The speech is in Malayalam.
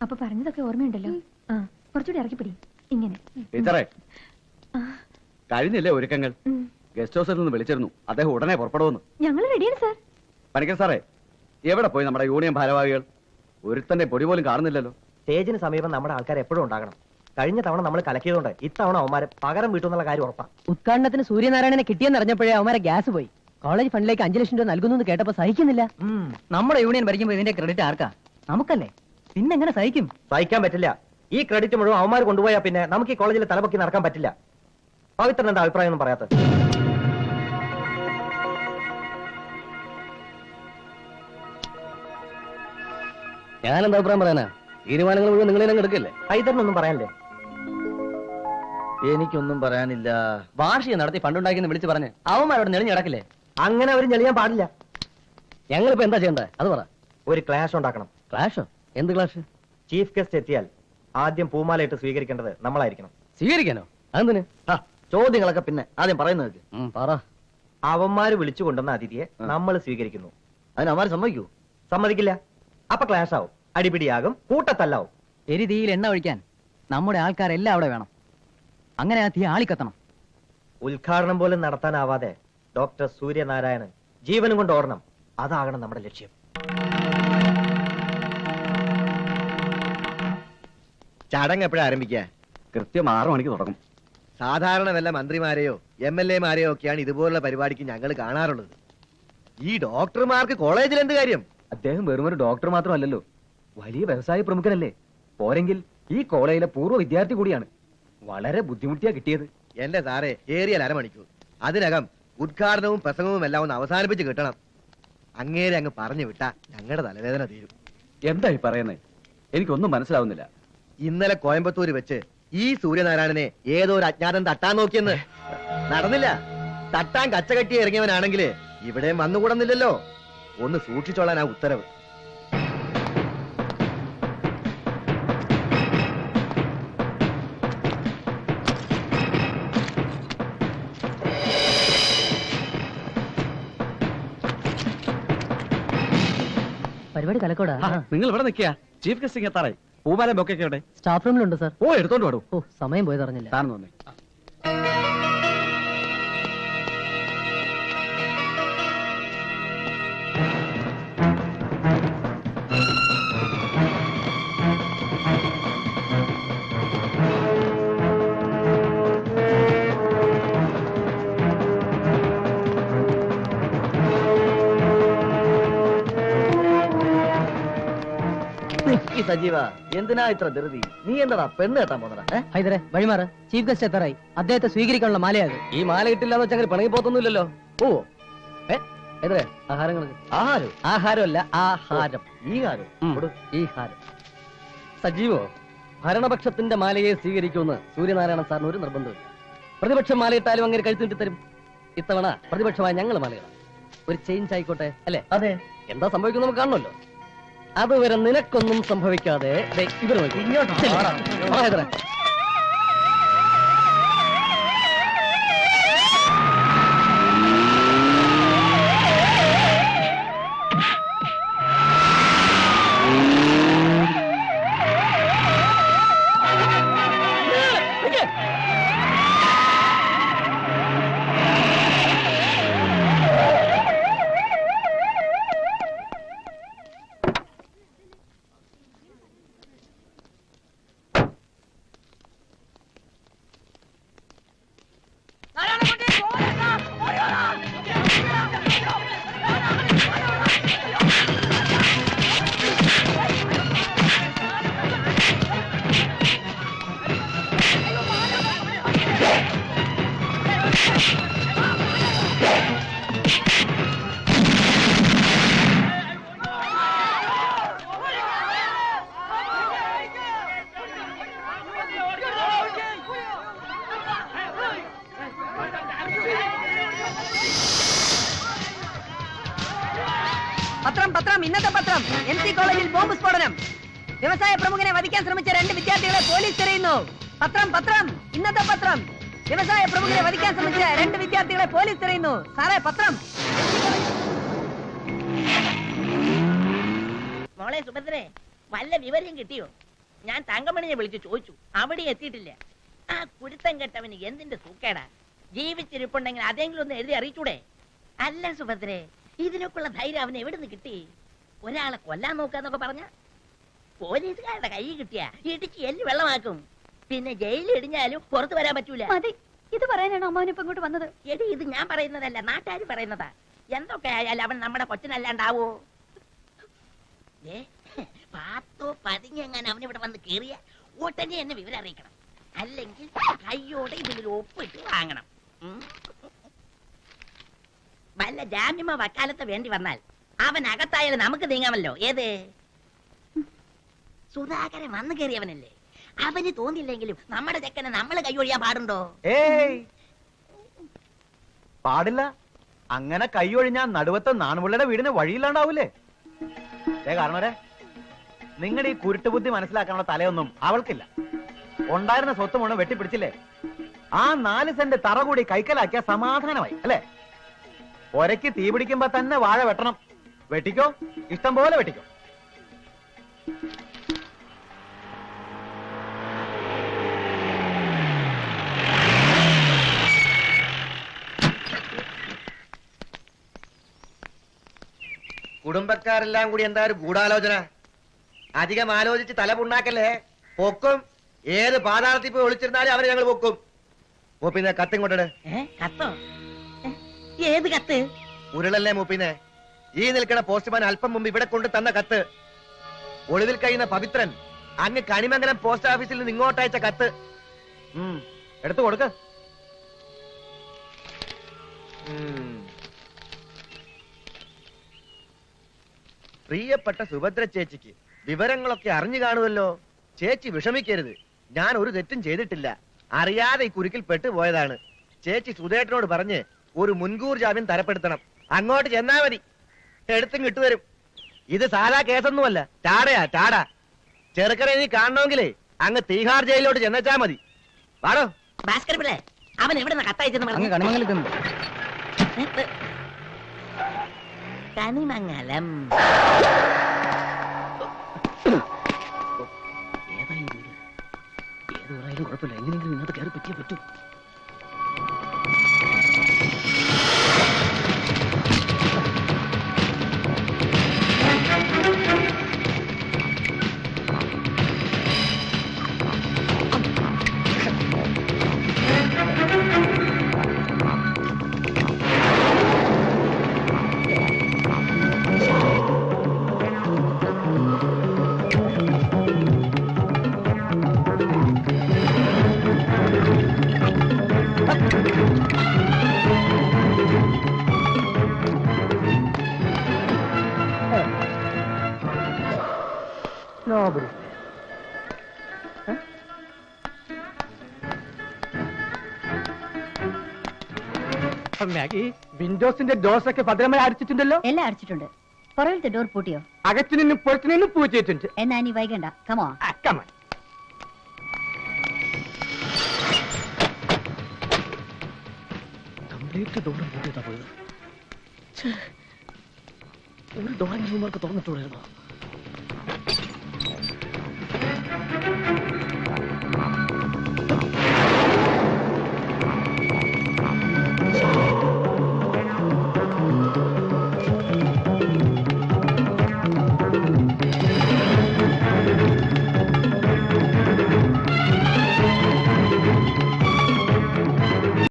അപ്പൊ പറഞ്ഞതൊക്കെ ഓർമ്മയുണ്ടല്ലോ. ആ കുറച്ചുകൂടി ഇറക്കിപ്പിടി. ഇങ്ങനെ. ടീച്ചറെ കഴിഞ്ഞില്ലേ ഒരുക്കങ്ങൾ. ഗസ്റ്റ് ഹൗസിൽ നിന്ന് വിളിച്ചിരുന്നു. അദ്ദേഹം ഉടനെ പുറപ്പെടുമെന്ന് ഞങ്ങൾ റെഡിയാണ് സാർ പണിക്കർ സാറേ എവിടെ പോയി നമ്മുടെ യൂണിയൻ ഭാരവാഹികൾ? ഒരുത്തന്റെ പൊടി പോലും കാണുന്നില്ലല്ലോ. സ്റ്റേജിന് സമീപം നമ്മുടെ ആൾക്കാർ എപ്പോഴും ഉണ്ടാകണം. കഴിഞ്ഞ തവണ നമ്മൾ കലക്കിയതുകൊണ്ട് ഇത്തവണ അവന്മാരെ പകരം വീട്ടുന്നുള്ള കാര്യം ഉറപ്പാ. ഉദ്ഘാടനത്തിന് സൂര്യനാരായണനെ കിട്ടിയെന്ന് അറിഞ്ഞപ്പോഴേ അവന്മാരെ ഗ്യാസ് പോയി. കോളേജ് ഫണ്ടിലേക്ക് അഞ്ചു ലക്ഷം രൂപ നൽകുന്നു കേട്ടപ്പോ സഹിക്കുന്നില്ല. നമ്മുടെ യൂണിയൻ ഭരിക്കുമ്പോ ഇതിന്റെ ക്രെഡിറ്റ് ആർക്കാ? നമുക്കല്ലേ? പിന്നെങ്ങനെ സഹിക്കും? സഹിക്കാൻ പറ്റില്ല. ഈ ക്രെഡിറ്റ് മുഴുവൻ അവന്മാർ കൊണ്ടുപോയാൽ പിന്നെ നമുക്ക് ഈ കോളേജിൽ തലപൊക്കി നടക്കാൻ പറ്റില്ല. പവിത്രൻ എന്താ അഭിപ്രായം ഒന്നും പറയാത്ത ഞാൻ എന്താ അഭിപ്രായം പറയാനാ? തീരുമാനങ്ങൾ മുഴുവൻ നിങ്ങളെ എടുക്കല്ലേ? ഹൈദറിനൊന്നും പറയാനില്ലേ? എനിക്കൊന്നും പറയാനില്ല. വാർഷിക നടത്തി ഫണ്ടുണ്ടാക്കിയെന്ന് വിളിച്ചു പറഞ്ഞ് അവന്മാരോട് നെളിഞ്ഞ് കിടക്കില്ലേ അങ്ങനെ അവർ ഞെളിയാൻ പാടില്ല. ഞങ്ങളിപ്പോ എന്താ ചെയ്യണ്ടേ? അത് പറ. ഒരു ക്ലാഷ് ഉണ്ടാക്കണം. ക്ലാഷോ എന്ത് ക്ലാസ് ചീഫ് ഗസ്റ്റ് എത്തിയാൽ ആദ്യം പൂമാലയിട്ട് സ്വീകരിക്കേണ്ടത് നമ്മളായിരിക്കണം. സ്വീകരിക്കാനോ? അതെന്തിന്? ചോദ്യങ്ങളൊക്കെ പിന്നെ ആദ്യം പറയുന്നത് പറ. അവന്മാര് വിളിച്ചു കൊണ്ടുവന്ന അതിഥിയെ നമ്മൾ സ്വീകരിക്കുന്നു. അതിന് അവന്മാർ സമ്മതിക്കൂ സമ്മതിക്കില്ല. അപ്പൊ ക്ലാഷ് ആവും. അടിപിടിയാകും. കൂട്ടത്തല്ലാവും. എരിതിയിൽ എണ്ണ ഒഴിക്കാൻ നമ്മുടെ ആൾക്കാരെല്ലാം അവിടെ വേണം. അങ്ങനെ ആ തീ ആളിക്കത്തണം. ഉദ്ഘാടനം പോലും നടത്താനാവാതെ ഡോക്ടർ സൂര്യനാരായണൻ ജീവനും കൊണ്ട് ഓടണം. അതാകണം നമ്മുടെ ലക്ഷ്യം. ചടങ്ങ് എപ്പോഴാ ആരംഭിക്കുക? കൃത്യം ആറു മണിക്ക് തുടങ്ങും. സാധാരണ വല്ല മന്ത്രിമാരെയോ എം എൽ എമാരെയോ ഒക്കെയാണ് ഇതുപോലുള്ള പരിപാടിക്ക് ഞങ്ങൾ കാണാറുള്ളത്. ഈ ഡോക്ടർമാർക്ക് കോളേജിൽ എന്ത് കാര്യം? അദ്ദേഹം വെറും ഒരു ഡോക്ടർ മാത്രമല്ലല്ലോ. വലിയ വ്യവസായ പ്രമുഖനല്ലേ. പോരെങ്കിൽ ഈ കോളേജിലെ പൂർവ വിദ്യാർത്ഥി കൂടിയാണ്. വളരെ ബുദ്ധിമുട്ടിയാ കിട്ടിയത്. എന്റെ സാറേ ഏറിയാൽ അരമണിക്കൂർ. അതിനകം ഉദ്ഘാടനവും പ്രസംഗവും എല്ലാം ഒന്ന് അവസാനിപ്പിച്ച് കിട്ടണം. അങ്ങേരെ അങ്ങ് പറഞ്ഞു വിട്ടാ ഞങ്ങളുടെ തലവേദന തീരും. എന്തായി പറയുന്നത് എനിക്കൊന്നും മനസ്സിലാവുന്നില്ല. ഇന്നലെ കോയമ്പത്തൂര് വെച്ച് ഈ സൂര്യനാരായണനെ ഏതോ ഒരു അജ്ഞാതൻ തട്ടാൻ നോക്കിയെന്ന്. നടന്നില്ല. തട്ടാൻ കച്ചകെട്ടി ഇറങ്ങിയവനാണെങ്കിൽ ഇവിടെയും വന്നുകൂടുന്നില്ലല്ലോ. ഒന്ന് സൂക്ഷിച്ചോളാൻ ആ ഉത്തരവ്. പരിപാടി നിങ്ങൾ ഇവിടെ നിൽക്കുക ചീഫ് ഗസ്റ്റ് എത്താറായി. പൂമാലം ബൊക്കെ സ്റ്റാഫ് റൂമിലുണ്ട് സർ. ഓ എടുത്തോണ്ട് പാടൂ ഓ സമയം പോയതറിഞ്ഞില്ല. സാറിന് തോന്നി. സജീവ എന്തിനാ ഇത്ര ധൃതി? നീ എന്താ പെണ്ണ് കെട്ടാൻ പോന്നടാ ഹൈദരെ വഴിമാറ്. ചീഫ് ഗസ്റ്റ് എത്താറായി. അദ്ദേഹത്തെ സ്വീകരിക്കാനുള്ള മാലയാത്. ഈ മാല കിട്ടില്ലാന്ന് വെച്ചാൽ പിണങ്ങി പോത്തൊന്നുമില്ലല്ലോ ഓ. ഏ? എതിരെ? ആഹാരങ്ങൾ ആഹാരം? ആഹാരമല്ല ആഹാരം. ഈ ഹാരം. ഈ ഹാരം. സജീവോ ഭരണപക്ഷത്തിന്റെ മാലയെ സ്വീകരിക്കുമെന്ന് സൂര്യനാരായണ സാറിന് ഒരു നിർബന്ധം പ്രതിപക്ഷം മാലയിട്ടാലും അങ്ങനെ കഴുത്തിട്ട് തരും. ഇത്തവണ പ്രതിപക്ഷമായ ഞങ്ങൾ മാലയിടാം. ഒരു ചേഞ്ച് ആയിക്കോട്ടെ അല്ലേ? അതെ. എന്താ സംഭവിക്കുന്നത് നമുക്ക് കാണണമല്ലോ. അതുവരെ നിനക്കൊന്നും സംഭവിക്കാതെ ഇവർ നോക്കി ഇങ്ങോട്ട് പത്രം പത്രം ഇന്നത്തെ പത്രം. എം സി കോളേജിൽ ബോംബ് സ്ഫോടനം. വ്യവസായ പ്രമുഖനെ വധിക്കാൻ ശ്രമിച്ച രണ്ട് വിദ്യാർത്ഥികളെ പോലീസ് തിരയുന്നു. പത്രം പത്രം ഇന്നത്തെ പത്രം. വ്യവസായ പ്രമുഖനെ വധിക്കാൻ ശ്രമിച്ച രണ്ട് വിദ്യാർത്ഥികളെ പോലീസ് തിരയുന്നു. സാറേ പത്രം. മോളെ സുഭദ്രേ വല്ല വിവരം കിട്ടിയോ? ഞാൻ തങ്കമണിയെ വിളിച്ച് ചോദിച്ചു. അവിടെ എത്തിയിട്ടില്ല. ആ കുരുത്തം കെട്ടവന് എന്തിന്റെ സൂക്കേടാ? ജീവിച്ചിരിപ്പുണ്ടെങ്കിൽ അതെങ്കിലും ഒന്ന് എഴുതി അറിയിച്ചൂടെ? അല്ല സുഭദ്രേ ഇതിനൊക്കെയുള്ള ധൈര്യം അവന് എവിടെ നിന്ന് കിട്ടി? ഒരാളെ കൊല്ലാൻ നോക്കാന്നൊക്കെ പറഞ്ഞ? പോലീസുകാരുടെ കൈ കിട്ടിയ ഇടിച്ച് എല്ലു വെള്ളമാക്കും. പിന്നെ ജയിലിൽ ഇടിഞ്ഞാലും പുറത്തു വരാൻ പറ്റൂല. മതി. ഇത് പറയാനാണ് അമ്മാവനിപ്പം ഇങ്ങോട്ട് വന്നത്? എടി ഇത് ഞാൻ പറയുന്നതല്ല നാട്ടുകാർ പറയുന്നതാ. എന്തൊക്കെ ആയാലും അവൻ നമ്മുടെ കൊച്ചനല്ലാണ്ടാവോ? ഏ പാത്തോ പതിഞ്ഞെങ്ങാൻ അവൻ ഇവിടെ വന്ന് കേറിയ ഉടനെ എന്നെ വിവരം അറിയിക്കണം. അല്ലെങ്കിൽ കയ്യോടെ ഇതിലൊരു ഒപ്പിട്ട് വാങ്ങണം. വല്ല ജാമ്യമോ വക്കാലത്ത് വേണ്ടി വന്നാൽ അവൻ അകത്തായാലും നമുക്ക് നീങ്ങാമല്ലോ. ഏത്? സുധാകരൻ വന്നു കയറിയവനല്ലേ? അവന് തോന്നില്ലെങ്കിലും നമ്മുടെ ചെക്കനെ നമ്മൾ കൈയൊഴിയാൻ പാടുണ്ടോ? ഏയ്! പാടില്ല. അങ്ങനെ കൈയൊഴിഞ്ഞാ നടുവത്തെ നാണുപിള്ളയുടെ വീടിന് വഴിയില്ലാണ്ടാവൂലേ? ഏ കാരണവരെ നിങ്ങളുടെ ഈ കുരുട്ടുബുദ്ധി മനസ്സിലാക്കാനുള്ള തലയൊന്നും അവൾക്കില്ല. ഉണ്ടായിരുന്ന സ്വത്ത് മുഴുവൻ വെട്ടിപ്പിടിച്ചില്ലേ? ആ നാല് സെന്റ് തറ കൂടി കൈക്കലാക്കിയ സമാധാനമായി അല്ലേ? ഒരയ്ക്ക് തീ പിടിക്കുമ്പോ തന്നെ വാഴ വെട്ടണം. വെട്ടിക്കോ? ഇഷ്ടം പോലെ വെട്ടിക്കോ. കുടുംബക്കാരെല്ലാം കൂടി എന്താ ഒരു ഗൂഢാലോചന? അധികം ആലോചിച്ച് തല പുണ്ണാക്കല്ലേ? പൊക്കും. ഏത് പാതാളത്തിൽ പോയി ഒളിച്ചിരുന്നാലും അവരെ ഞങ്ങൾ പൊക്കും. പിന്നെ കത്തും കൊണ്ടിട് കത്തോ? ഏത് കത്ത്? ഉരുളല്ലേ മൂപ്പിനെ? ഈ നിൽക്കുന്ന പോസ്റ്റ്മാൻ അല്പം മുമ്പ് ഇവിടെ കൊണ്ട് തന്ന കത്ത്. ഒളിവിൽ കഴിയുന്ന പവിത്രൻ അങ്ങ് കണിമംഗലം പോസ്റ്റ് ഓഫീസിൽ നിന്ന് ഇങ്ങോട്ടയച്ച കത്ത്. എടുത്തു കൊടുക്ക. പ്രിയപ്പെട്ട സുഭദ്ര ചേച്ചിക്ക് വിവരങ്ങളൊക്കെ അറിഞ്ഞു കാണുമല്ലോ. ചേച്ചി വിഷമിക്കരുത്. ഞാൻ ഒരു തെറ്റും ചെയ്തിട്ടില്ല. അറിയാതെ ഈ കുരുക്കിൽ പെട്ടുപോയതാണ്. ചേച്ചി സുധേട്ടനോട് പറഞ്ഞ് ഒരു മുൻകൂർ ജാമ്യം തരപ്പെടുത്തണം. അങ്ങോട്ട് ചെന്നാ മതി. എടുത്തും കിട്ടുതരും ഇത് സാധാ കേസൊന്നുമല്ല. ടാടയാ ടാട. ചെറുക്കനെ നീ കാണണമെങ്കിലേ അങ്ങ് തീഹാർ ജയിലിലോട്ട് ചെന്നച്ചാ മതി. വാടോ. ഭാസ്കർ പിള്ളേ അവൻ എവിടെ നിന്ന്. കത്തയച്ചെന്ന് കണിമംഗലം. ഏതായി വീട്? ഏത് കുഴപ്പമില്ല. എങ്ങനെയെങ്കിലും ഇന്നത്തെ കയറി പറ്റിയേ പറ്റൂ. മാഗി വിൻഡോസിന്റെ ഡോസ് ഒക്കെ ഭദ്രമായി അടിച്ചിട്ടുണ്ടല്ലോ? എല്ലാം അടിച്ചിട്ടുണ്ട്. പുറകിലത്തെ ഡോർ പൂട്ടിയോ? അകത്തു നിന്നും പുറത്തു നിന്നും പൂച്ചിട്ടുണ്ട്. എന്നാ നീ വൈകണ്ട. കമോ അക്കമ കംപ്ലീറ്റ് ഡോർ പൂട്ടിയിട്ടാ പോയത്. ഒരു ഡോറെങ്കിലും ഇവർക്ക് തുറന്നിട്ടുണ്ടായിരുന്നു?